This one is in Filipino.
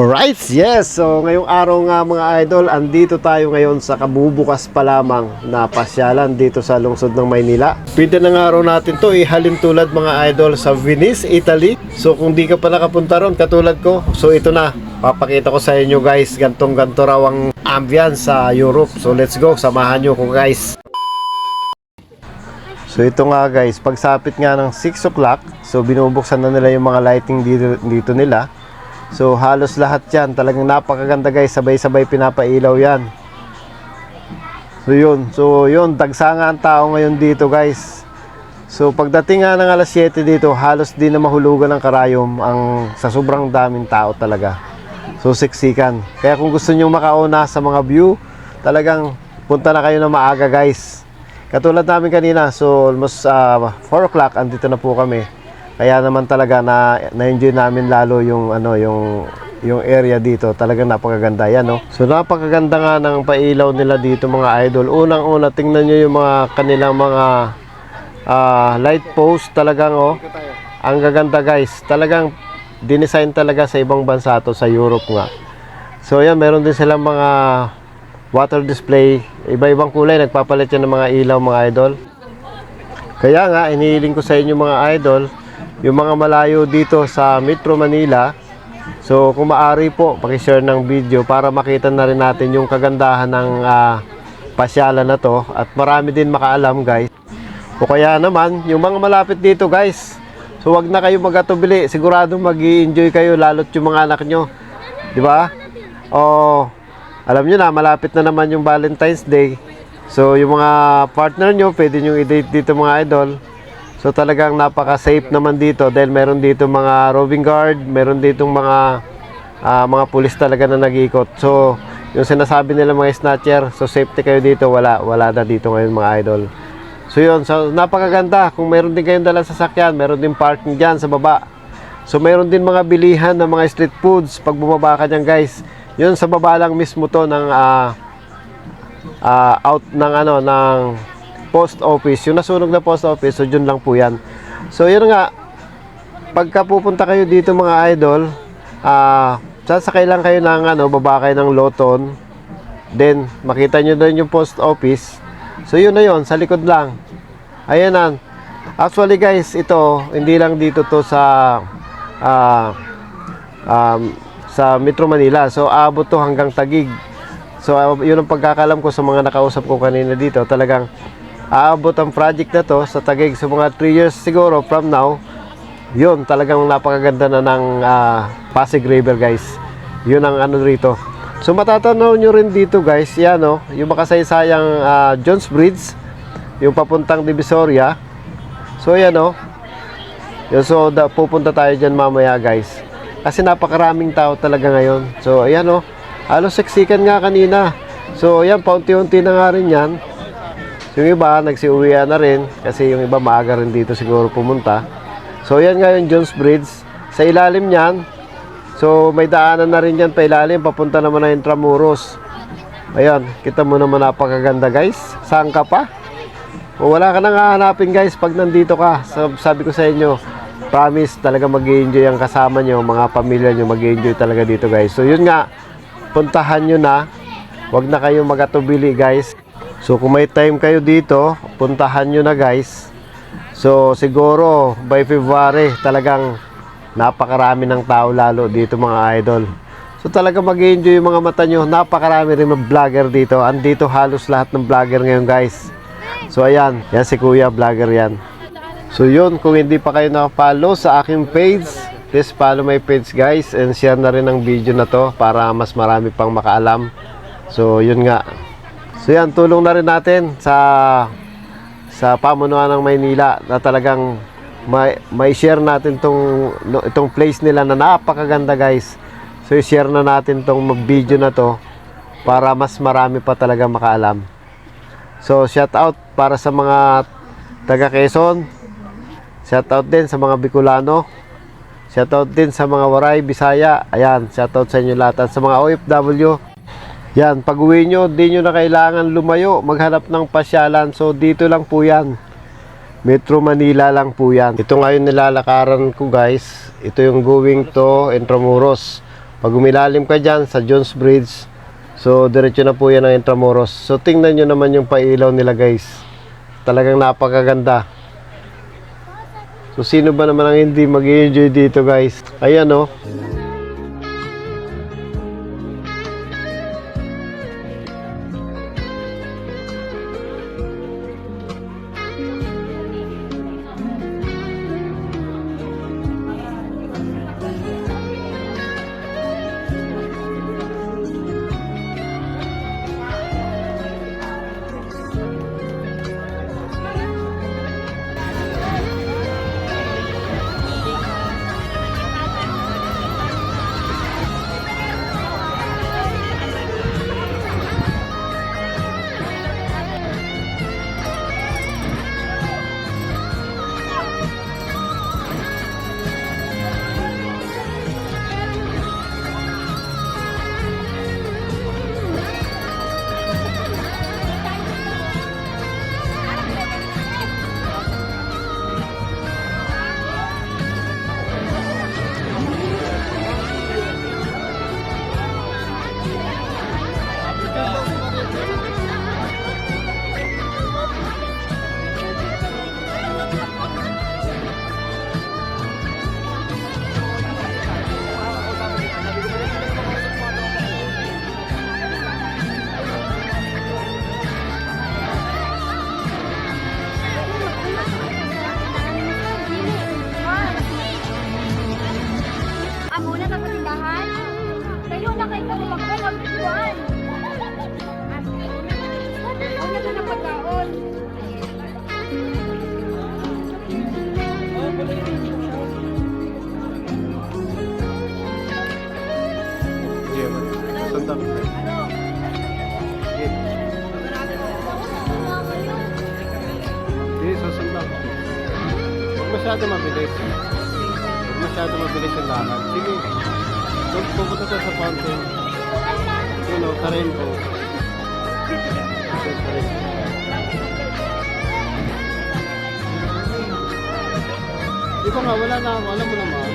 Alright, yes. So ngayong araw nga mga idol, andito tayo ngayon sa kabubukas pa lamang na pasyalan dito sa lungsod ng Maynila. Pwede na nga araw natin to ihalin tulad mga idol sa Venice, Italy. So kung di ka pa nakapunta ron, katulad ko, so ito na. Papakita ko sa inyo guys, gantong ganto raw ang ambience sa Europe. So let's go, samahan nyo ko guys. So ito nga guys, pagsapit nga ng 6 o'clock, so binubuksan na nila yung mga lighting dito nila. So halos lahat yan, talagang napakaganda guys, sabay-sabay pinapailaw yan. So yun, so yun, dagsa nga ang tao ngayon dito guys. So pagdating nga ng alas 7 dito, halos di na mahulugan ng karayom ang sa sobrang daming tao talaga. So siksikan. Kaya kung gusto niyo makauna sa mga view, talagang punta na kayo na maaga guys. Katulad namin kanina, so almost uh, 4 o'clock, andito na po kami. Kaya naman talaga na na-enjoy namin lalo yung ano yung yung area dito. Talagang napakaganda yan, no. So napakaganda nga ng pailaw nila dito mga idol. Unang-una tingnan niyo yung mga kanilang mga ah, light post talagang oh. Ang gaganda guys. Talagang dinesign talaga sa ibang bansa to sa Europe nga. So yan, meron din silang mga water display. Iba-ibang kulay, nagpapalit yan ng mga ilaw mga idol. Kaya nga, inihiling ko sa inyo mga idol, yung mga malayo dito sa Metro Manila. So kung maaari po, pakishare ng video para makita na rin natin yung kagandahan ng ah, pasyalan na to. At marami din makaalam guys. O kaya naman, yung mga malapit dito guys. So wag na kayo magatubili, siguradong mag enjoy kayo lalo't yung mga anak nyo. Di ba? O alam nyo na, malapit na naman yung Valentine's Day. So yung mga partner nyo, pwede nyo i-date dito mga idol. So talagang napaka-safe naman dito dahil meron dito mga roving guard, meron dito mga ah, mga pulis talaga na nag-iikot. So yung sinasabi nila mga snatcher, so safety kayo dito, wala wala na dito ngayon mga idol. So yun, so napakaganda. Kung meron din kayong dalang sasakyan, meron din parking dyan sa baba. So meron din mga bilihan ng mga street foods pag bumaba ka dyan guys. Yun sa baba lang mismo to ng ah, ah, out ng ano ng post office. Yung nasunog na post office, so dyan lang po yan. So yun nga, pagka pupunta kayo dito mga idol, ah sasakay lang kayo ng ano, baba kayo ng Loton. Then makita nyo doon yung post office. So yun na yun, sa likod lang. Ayan na. Actually guys, ito hindi lang dito to sa ah, um, sa Metro Manila. So aabot to hanggang Tagig. So ah, yun ang pagkakalam ko sa mga nakausap ko kanina dito. Talagang aabot ang project na to sa Tagig. So mga 3 years siguro from now, yun talagang napakaganda na ng ah, Pasig River guys. Yun ang ano rito. So matatanaw nyo rin dito guys, yan o, yung makasaysayang ah, Jones Bridge, yung papuntang Divisoria. So yan o. Yun, so da, pupunta tayo dyan mamaya guys. Kasi napakaraming tao talaga ngayon. So ayan o, halos seksikan nga kanina. So ayan, paunti-unti na nga rin yan. Yung iba, nagsiuwian na rin kasi yung iba maaga rin dito siguro pumunta. So yan nga yung Jones Bridge. Sa ilalim niyan, so may daanan na rin yan pa ilalim, papunta naman na Intramuros. Ayan, kita mo naman napakaganda guys. Saan ka pa? O wala ka nang hahanapin guys pag nandito ka. So, sabi ko sa inyo, promise talaga mag enjoy ang kasama nyo, mga pamilya nyo mag enjoy talaga dito guys. So yun nga, puntahan nyo na. Huwag na kayong magatubili guys. So kung may time kayo dito, puntahan nyo na guys. So siguro by February talagang napakarami ng tao lalo dito mga idol. So talaga mag enjoy yung mga mata nyo. Napakarami rin mga vlogger dito. Andito halos lahat ng vlogger ngayon guys. So ayan, yan si kuya vlogger yan. So yun, kung hindi pa kayo nakapollow sa aking page, please follow my page guys and share na rin ang video na to para mas marami pang makaalam. So yun nga. So yan, tulong na rin natin sa sa pamunuan ng Maynila na talagang may, may share natin tong no, itong place nila na napakaganda guys. So i-share na natin tong video na to para mas marami pa talaga makaalam. So shout out para sa mga taga Quezon, Shoutout din sa mga Bicolano. Shoutout din sa mga Waray, Bisaya. Ayan, shoutout sa inyo lahat. At sa mga OFW. Yan, pag uwi nyo, di nyo na kailangan lumayo, maghanap ng pasyalan. So, dito lang po yan. Metro Manila lang po yan. Ito nga yung nilalakaran ko guys. Ito yung going to Intramuros. Pag umilalim ka dyan sa Jones Bridge, so diretso na po yan ang Intramuros. So tingnan nyo naman yung pailaw nila guys. Talagang napakaganda. So sino ba naman ang hindi mag enjoy dito guys? Ayan oh. Sandal. Hindi, susundang. Huwag masyado mabilis. Huwag masyado mabilis yung lakad. Sige. Doon pupunta tayo sa fountain. Yun o, ka-rainbow. Okay, ka-rainbow. Ito nga, wala na ako. Alam mo naman.